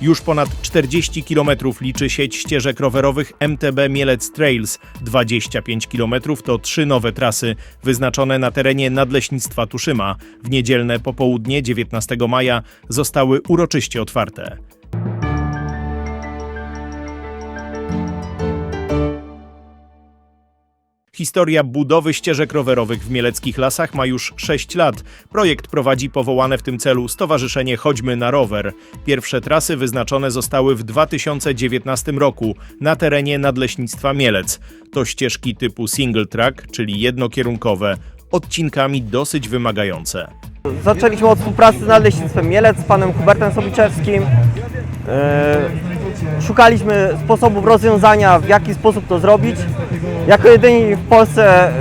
Już ponad 40 km liczy sieć ścieżek rowerowych MTB Mielec Trails. 25 km to trzy nowe trasy wyznaczone na terenie Nadleśnictwa Tuszyma. W niedzielne popołudnie 19 maja zostały uroczyście otwarte. Historia budowy ścieżek rowerowych w mieleckich lasach ma już 6 lat. Projekt prowadzi powołane w tym celu Stowarzyszenie Chodźmy na Rower. Pierwsze trasy wyznaczone zostały w 2019 roku na terenie Nadleśnictwa Mielec. To ścieżki typu single track, czyli jednokierunkowe, odcinkami dosyć wymagające. Zaczęliśmy od współpracy z Nadleśnictwem Mielec, z panem Hubertem Sobiczewskim. E, Szukaliśmy sposobów rozwiązania, w jaki sposób to zrobić. Jako jedyni w Polsce e,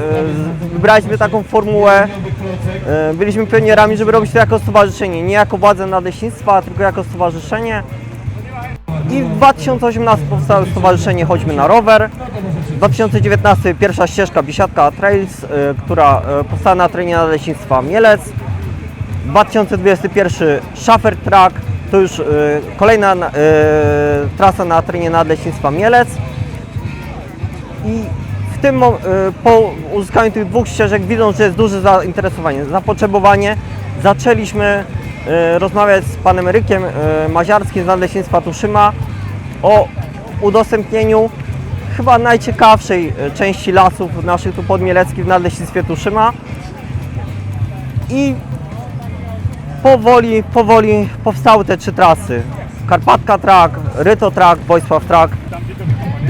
wybraliśmy taką formułę. E, Byliśmy pionierami, żeby robić to jako stowarzyszenie, nie jako władze nadleśnictwa, tylko jako stowarzyszenie. I w 2018 powstało Stowarzyszenie Chodźmy na Rower. W 2019 pierwsza ścieżka Biesiadka Trails, e, która powstała na terenie Nadleśnictwa Mielec. 2021 Schaffer Track, to już e, kolejna e, trasa na terenie Nadleśnictwa Mielec. I w tym, e, po uzyskaniu tych dwóch ścieżek, widząc, że jest duże zainteresowanie, zapotrzebowanie, zaczęliśmy rozmawiać z panem Rykiem Maziarskim z Nadleśnictwa Tuszyma o udostępnieniu chyba najciekawszej części lasów naszych tu podmieleckich w Nadleśnictwie Tuszyma. I powoli, powoli powstały te trzy trasy. Karpatka Track, Ryto Track, Wojsław Track.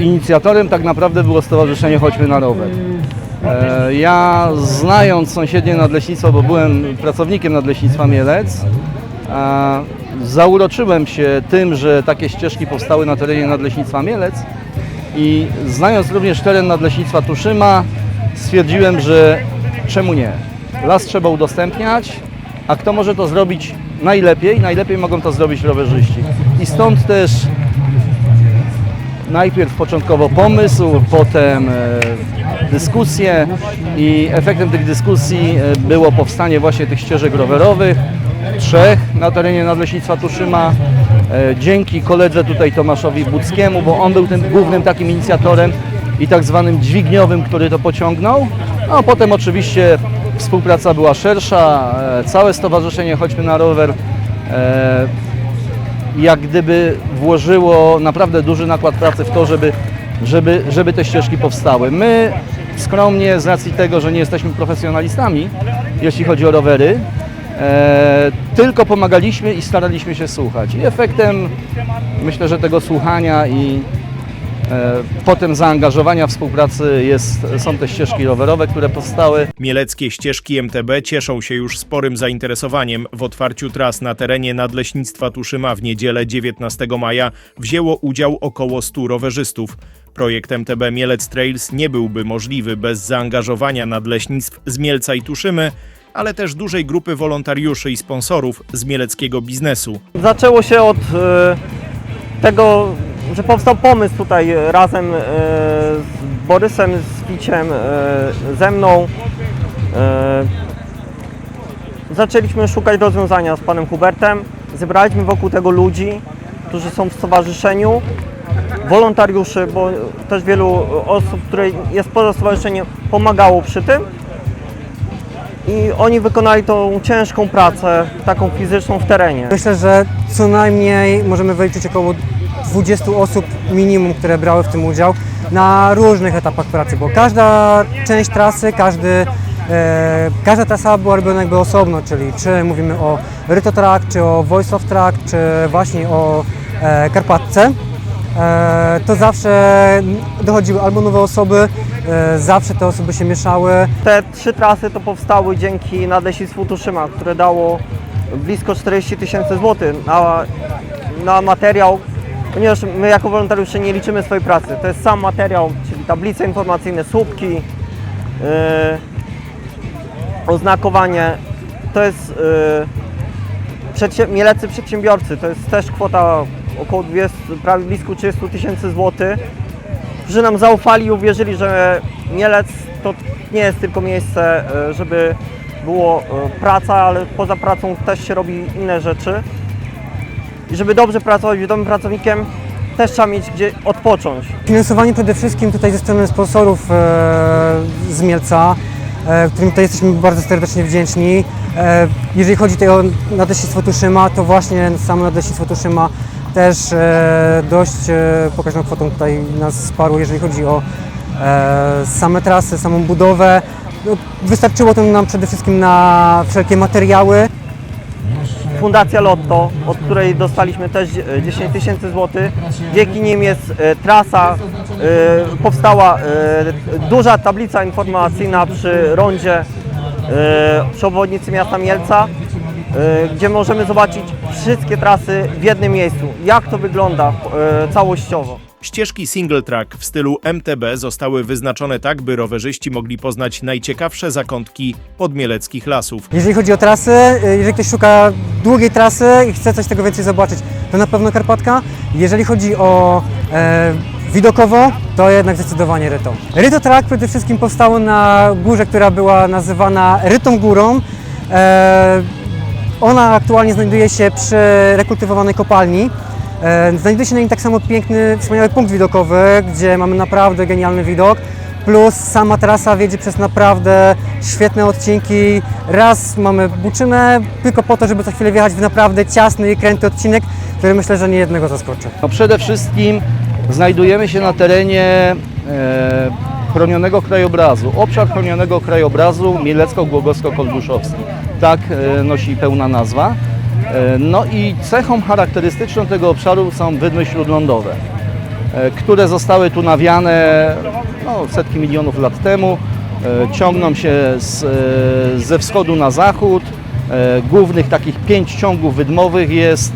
Inicjatorem tak naprawdę było Stowarzyszenie Chodźmy na Rower. E, Ja znając sąsiednie nadleśnictwo, bo byłem pracownikiem nadleśnictwa Mielec, zauroczyłem się tym, że takie ścieżki powstały na terenie nadleśnictwa Mielec i znając również teren nadleśnictwa Tuszyma, stwierdziłem, że czemu nie? Las trzeba udostępniać, a kto może to zrobić najlepiej? Najlepiej mogą to zrobić rowerzyści. I stąd też najpierw początkowo pomysł, potem e, dyskusje i efektem tych dyskusji e, było powstanie właśnie tych ścieżek rowerowych, trzech na terenie Nadleśnictwa Tuszyma. E, Dzięki koledze tutaj Tomaszowi Buckiemu, bo on był tym głównym takim inicjatorem i tak zwanym dźwigniowym, który to pociągnął. No, a potem oczywiście współpraca była szersza, e, całe stowarzyszenie Chodźmy na Rower e, jak gdyby włożyło naprawdę duży nakład pracy w to, żeby, żeby, żeby te ścieżki powstały. My skromnie, z racji tego, że nie jesteśmy profesjonalistami, jeśli chodzi o rowery, e, tylko pomagaliśmy i staraliśmy się słuchać. I efektem myślę, że tego słuchania i potem zaangażowania współpracy jest, są te ścieżki rowerowe, które powstały. Mieleckie ścieżki MTB cieszą się już sporym zainteresowaniem. W otwarciu tras na terenie Nadleśnictwa Tuszyma w niedzielę 19 maja wzięło udział około 100 rowerzystów. Projekt MTB Mielec Trails nie byłby możliwy bez zaangażowania nadleśnictw z Mielca i Tuszymy, ale też dużej grupy wolontariuszy i sponsorów z mieleckiego biznesu. Zaczęło się od e, tego, że powstał pomysł tutaj e, razem e, z Borysem, z Ficiem, e, ze mną. Zaczęliśmy szukać rozwiązania z panem Hubertem. Zebraliśmy wokół tego ludzi, którzy są w stowarzyszeniu, wolontariuszy, bo też wielu osób, które jest poza stowarzyszeniem, pomagało przy tym. I oni wykonali tą ciężką pracę, taką fizyczną w terenie. Myślę, że co najmniej możemy wyliczyć około 20 osób minimum, które brały w tym udział na różnych etapach pracy, bo każda część trasy, każdy, e, każda trasa była robiona jakby osobno, czyli czy mówimy o Ryto Track, czy o Voice of Track, czy właśnie o e, Karpatce. E, to zawsze dochodziły albo nowe osoby, e, zawsze te osoby się mieszały, Te trzy trasy to powstały dzięki Nadleśnictwu Tuszyma, które dało blisko 40 tysięcy złotych na, na materiał, ponieważ my jako wolontariusze nie liczymy swojej pracy. To jest sam materiał, czyli tablice informacyjne, słupki, yy, oznakowanie. To jest yy, przedsię- mielecy przedsiębiorcy, to jest też kwota około 20, prawie blisko 30 tysięcy złotych którzy nam zaufali i uwierzyli, że Mielec to nie jest tylko miejsce, e, żeby było e, praca, ale poza pracą też się robi inne rzeczy. I żeby dobrze pracować, być dobrym pracownikiem, też trzeba mieć gdzie odpocząć. Finansowanie przede wszystkim tutaj ze strony sponsorów e, z Mielca, e, którym tutaj jesteśmy bardzo serdecznie wdzięczni. E, jeżeli chodzi tutaj o Nadleśnictwo Tuszyma, to właśnie samo Nadleśnictwo Tuszyma też e, dość e, pokaźną kwotą tutaj nas wsparło, jeżeli chodzi o e, same trasy, samą budowę. No, wystarczyło to nam przede wszystkim na wszelkie materiały. Fundacja Lotto, od której dostaliśmy też e, 10 tysięcy złotych. Dzięki nim jest e, trasa, e, powstała e, duża tablica informacyjna przy rondzie e, przy obwodnicy miasta Mielca, e, gdzie możemy zobaczyć wszystkie trasy w jednym miejscu, jak to wygląda e, całościowo. Ścieżki single track w stylu MTB zostały wyznaczone tak, by rowerzyści mogli poznać najciekawsze zakątki podmieleckich lasów. Jeżeli chodzi o trasy, y, jeżeli ktoś szuka długiej trasy i chce coś tego więcej zobaczyć, to na pewno Karpatka. Jeżeli chodzi o e, widokowo, to jednak zdecydowanie Ryto. Ryto Track przede wszystkim powstało na górze, która była nazywana Rytą Górą. E, ona aktualnie znajduje się przy rekultywowanej kopalni. E, Znajduje się na nim tak samo piękny, wspaniały punkt widokowy, gdzie mamy naprawdę genialny widok. Plus sama trasa wiedzie przez naprawdę świetne odcinki. Raz mamy buczynę, tylko po to, żeby za chwilę wjechać w naprawdę ciasny i kręty odcinek, który myślę, że nie jednego zaskoczy. No przede wszystkim znajdujemy się na terenie e, chronionego krajobrazu. Obszar chronionego krajobrazu Mielecko-Głogowsko-Kolbuszowski. Tak e, nosi pełna nazwa. E, no i cechą charakterystyczną tego obszaru są wydmy śródlądowe, e, które zostały tu nawiane no, setki milionów lat temu. E, ciągną się z, ze wschodu na zachód. Głównych takich pięć ciągów wydmowych jest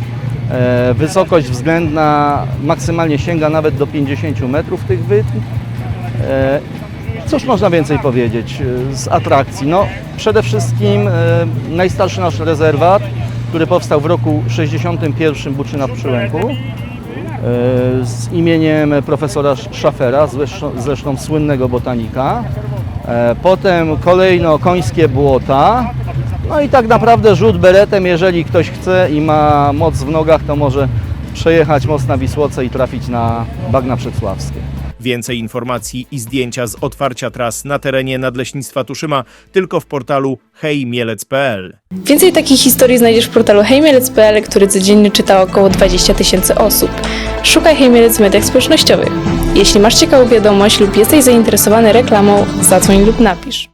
Wysokość względna maksymalnie sięga nawet do 50 metrów tych wydm. Cóż można więcej powiedzieć z atrakcji? No, przede wszystkim najstarszy nasz rezerwat, który powstał w roku 61 Buczyna Przyłęku e, z imieniem profesora zresztą, zresztą słynnego botanika. E, Potem kolejno końskie błota. No i tak naprawdę rzut beretem, jeżeli ktoś chce i ma moc w nogach, to może przejechać most na Wisłoce i trafić na bagna przedsławskie. Więcej informacji i zdjęcia z otwarcia tras na terenie Nadleśnictwa Tuszyma tylko w portalu hejmielec.pl. Więcej takich historii znajdziesz w portalu hejmielec.pl, który codziennie czyta około 20 tysięcy osób. Szukaj Hejmielec w mediach społecznościowych. Jeśli masz ciekawą wiadomość lub jesteś zainteresowany reklamą, zadzwoń lub napisz.